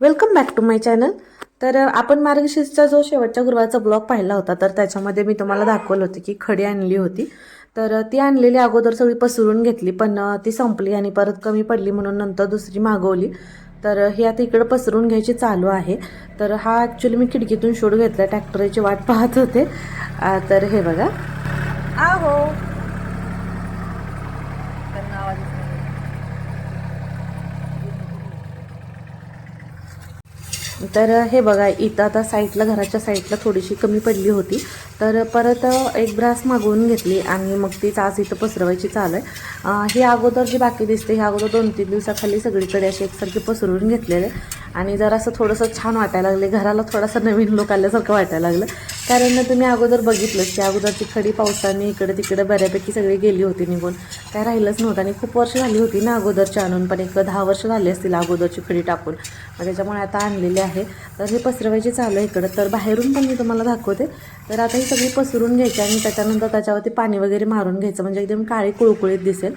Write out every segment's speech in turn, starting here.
Welcome back to my channel तर आपण मार्गशीर्षचा जो शेवटच्या गुरुवारचा ब्लॉग पाहिला होता तर त्याच्यामध्ये मी तुम्हाला दाखवलं होतं की खडी आणली होती. तर ती आणलेली अगोदर सगळी पसरून घेतली पण ती संपली आणि परत कमी पडली म्हणून नंतर दुसरी मागवली. तर हे ही आता इकडं पसरून घ्यायची चालू आहे. तर हा ॲक्च्युली मी खिडकीतून शूट घेतला ट्रॅक्टरची वाट पाहत होते. तर हे बघा. आहो. तर हे बघा इथं आता साईडला घराच्या साईडला थोडीशी कमी पडली होती. तर परत एक ब्रास मागवून घेतली आणि मग तीच आज इथं पसरवायची चालू आहे. ही अगोदर जी बाकी दिसते ही अगोदर दोन तीन दिवसाखाली सगळीकडे अशी एकसारखी पसरून घेतलेले. आणि जरासं थोडंसं छान वाटायला लागले. घराला थोडासा नवीन लोक आल्यासारखं वाटायला लागलं. कारण तुम्ही अगोदर बघितलंच की अगोदरची खडी पावसाने इकडे तिकडे बऱ्यापैकी सगळी गेली होती निघून. काय राहिलंच नव्हतं आणि खूप वर्ष झाली होती ना अगोदरची आणून पण एक दहा वर्ष झाली असतील अगोदरची खडी टाकून. मग त्याच्यामुळे आता आणलेली आहे. तर हे पसरवायची चालू आहे इकडं. तर बाहेरून पण मी तुम्हाला दाखवते. तर आता ही सगळी पसरून घ्यायची आणि त्याच्यानंतर त्याच्यावरती पाणी वगैरे मारून घ्यायचं. म्हणजे एकदम काळी कुळकुळीत दिसेल.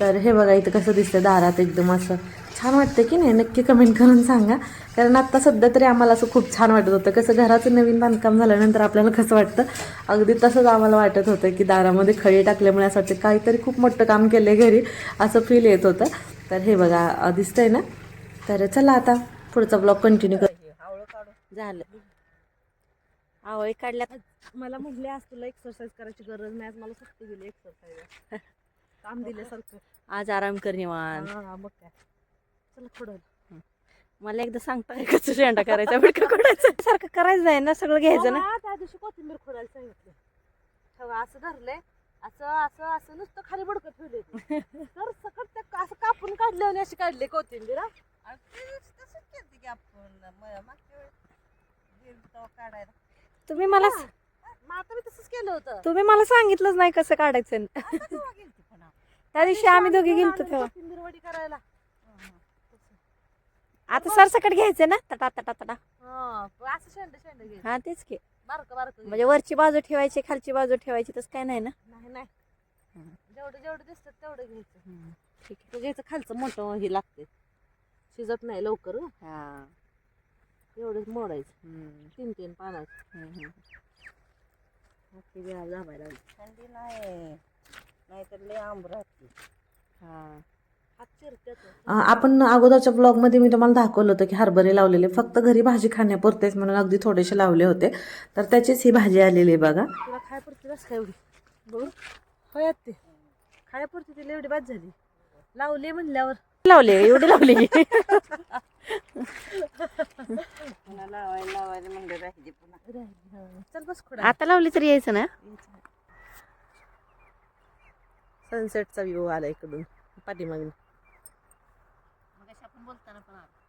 तर हे बघा इथं कसं दिसतं दारात एकदम असं. छान वाटतं की नाही? नक्की कमेंट करून सांगा. कारण आत्ता सध्या तरी आम्हाला असं खूप छान वाटत होतं. कसं घराचं नवीन बांधकाम झाल्यानंतर आपल्याला कसं वाटतं? अगदी तसंच आम्हाला वाटत होतं की दारामध्ये खळी टाकल्यामुळे असं वाटतं काहीतरी खूप मोठं काम केलं आहे घरी असं फील येत होतं. तर हे बघा दिसतंय ना? तर चला आता पुढचा ब्लॉग कंटिन्यू कर झालं. आवळी काढल्या मला म्हटले आज तुला एक्सरसाइज करायची गरज नाही. आज मला सुट्टी दिली एक्सरसाइज काम दिल्यासारखं. आज आराम कर निवांत. मग काय. चला पुढं मला एकदा सांगता कसं शेंडा करायचा? बिडका कोणायचं सारखं करायचं नाही ना सगळं घ्यायचं ना. हा, त्या दिवशी कोथिंबीर खोडायला सांगितलं. ठेवा असं धरलंय. असं असं असं नुसतं खाली बडकं ठेवले तर सकट ते असं कापून काढले आणि अशी काढले कोथिंबीर हा. तुम्ही मला मग आता मी तसंच केलं होतं. तुम्ही मला सांगितलंच नाही कसं काढायचं. त्या दिवशी आम्ही दोघे गेलतो तेव्हा. कोथिंबीर वडी करायला. आता सरसकट घ्यायचं ना? तटा तटा तटा. हा असं शेंड शेंड घे. हा तेच की. बारक बारक म्हणजे वरची बाजू ठेवायची खालची बाजू ठेवायची तसं काय नाही ना? नाही नाही. जेवढं जेवढं दिसतं तेवढं घ्यायचं. ठीक ते घ्यायचं खालचं मोठं हे लागते शिजत नाही लवकर हं. आहे हा. एवढंच मोडायचं. हम्म, तीन तीन पानाचं. हम्म, हम्म. ते वेळा दाबायला लागली. थंडी नाही. नाहीतर लय आंब राहते. हा. आपण अगोदरच्या ब्लॉगमध्ये मी तुम्हाला दाखवलं होतं की हरभरे लावलेले. फक्त घरी भाजी खाण्यापुरतेच म्हणून अगदी थोडेसे लावले होते. तर त्याचीच ही भाजी आलेली आहे बघा. तुला खायपुरती बस काय एवढी? बघू. होयात ते खायपुरती तिला एवढी बाद झाली. लावली म्हणल्यावर. लावले एवढी लावली. पुन्हा लावायला लावायला म्हणलं राहिली पुन्हा. राहिली. चल बस खोडा. आता लावली तरी यायचं ना? सनसेटचा व्ह्यू आला इकडून. पाठीमागे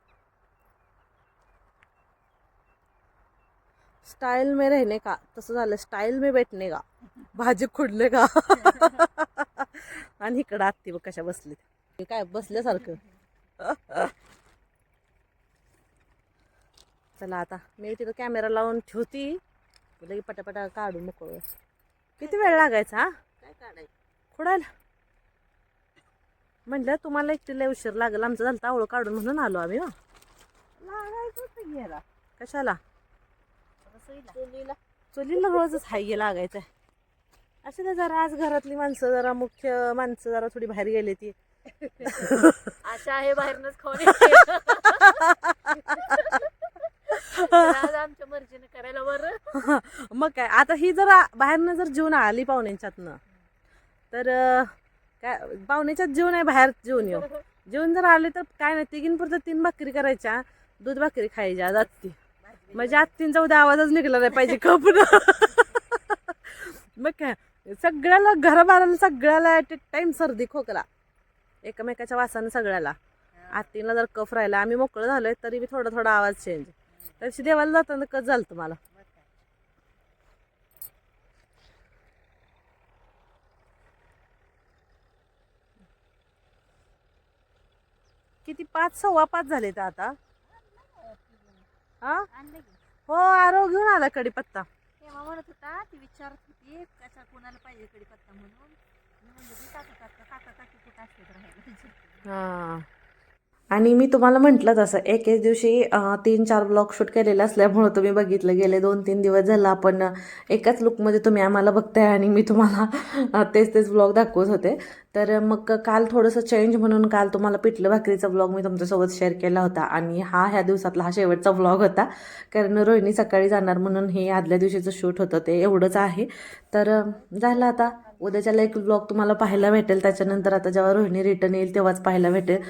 स्टाईल में रहने का तसं झालं स्टाईल में बैठने का भाजी खुडले का? आणि इकडं आत्ती बघ कशा बसली काय बसल्यासारखं. चला आता मी तिथं कॅमेरा लावून ठेवती. लगे पटापटा काढू मोकळ किती वेळ लागायचा हा? काय काढायचं? खोडायला. म्हटलं तुम्हाला एकटीला उशीर लागेल. आमचं झालं आवळं काढून म्हणून आलो आम्ही हो. कशाला? चुलीला. चुलीला रोजच हाय लागायचं असं नाही जरा आज घरातली माणसं जरा मुख्य माणसं जरा थोडी बाहेर गेली ती. अशा आहे बाहेरनच खाऊन आमच्या मर्जीने करायला बरं. मग काय आता ही जर बाहेरनं जर जेवण आली पाहुण्यांच्यातनं तर काय पाहुण्याच्यात जेवण आहे बाहेर जेवण येऊ. जेवण जर आले तर काय नाही तिघीन पुरतं तीन भाकरी करायच्या दूध भाकरी खायच्या आज आत्ती. म्हणजे आत्तींचा उद्या आवाजच निघला नाही पाहिजे कपून मग काय सगळ्याला घराबाराला सगळ्याला ॲट टाइम सर्दी खोकला. एकमेकाच्या वासानं सगळ्याला. आत्तीला जर कफ राहिला आम्ही मोकळं झालोय तरी बी थोडा थोडा आवाज चेंज तशी देवाला जाताना कसं झालं तुम्हाला? किती पाच सव्वा पाच झाले तर आता. हा? हो आरो घेऊन आला कडीपत्ता तेव्हा म्हणत होता ती विचारत होती कशा कोणाला पाहिजे कडीपत्ता म्हणून? मी म्हणलं की काका काका काका काकी कुठं असते तर राहायला? हा. आणि मी तुम्हाला म्हटलं तसं एक एक दिवशी तीन चार ब्लॉग शूट केलेले असल्यामुळं तुम्ही बघितलं. गेले दोन तीन दिवस झालं आपण एकाच लुकमध्ये तुम्ही आम्हाला बघताय आणि मी तुम्हाला तेच तेच ब्लॉग दाखवत होते. तर मग काल थोडंसं चेंज म्हणून काल तुम्हाला पिठलं भाकरीचा ब्लॉग मी तुमच्यासोबत शेअर केला होता. आणि हा ह्या दिवसातला हा शेवटचा ब्लॉग होता. कारण रोहिणी सकाळी जाणार म्हणून हे आदल्या दिवशीचं शूट होतं ते एवढंच आहे. तर झालं आता. उद्याच्याला एक ब्लॉग तुम्हाला पाहायला भेटेल. त्याच्यानंतर आता जेव्हा रोहिणी रिटर्न येईल तेव्हाच पाहायला भेटेल.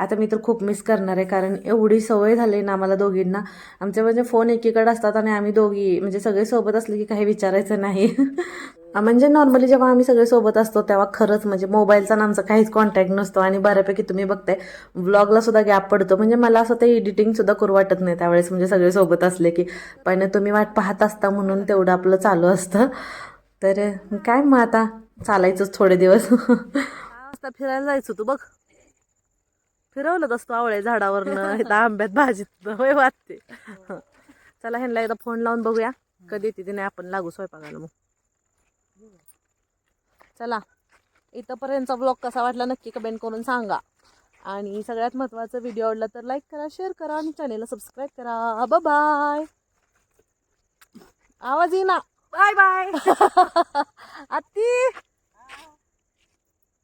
आता मी तर खूप मिस करणार आहे कारण एवढी सवय झाली ना आम्हाला दोघींना. आमचे म्हणजे फोन एकीकडे असतात आणि आम्ही दोघी म्हणजे सगळे सोबत असले की काही विचारायचं नाही. म्हणजे नॉर्मली जेव्हा आम्ही सगळे सोबत असतो तेव्हा खरंच म्हणजे मोबाईलचा ना आमचा काहीच कॉन्टॅक्ट नसतो आणि बऱ्यापैकी तुम्ही बघताय व्लॉगला सुद्धा गॅप पडतो. म्हणजे मला असं ते एडिटिंग सुद्धा करू वाटत नाही त्यावेळेस म्हणजे सगळे सोबत असले की. पण तुम्ही वाट पाहत असता म्हणून तेवढं आपलं चालू असतं. तर काय मग आता? चालायचंच थोडे दिवस. सहा वाजता फिरायला जायचो तू बघ. फिरवलं असतो आवळे झाडावरनं इथं आंब्यात भाजीत. होय वाटते चला ह्यांना एकदा फोन लावून बघूया. कधी येते ते नाही आपण लागू स्वयंपाकाला मग. चला इथंपर्यंतचा ब्लॉग कसा वाटला नक्की कमेंट करून सांगा. आणि सगळ्यात महत्त्वाचं व्हिडिओ आवडला तर लाईक करा शेअर करा आणि चॅनेलला सबस्क्राईब करा. बाय आवाज येईना. Bye bye. आत्ती.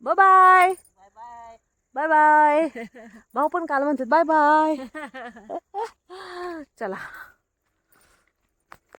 बाय बाय बाय बाय भाऊ पण काल म्हणतात बाय बाय चला.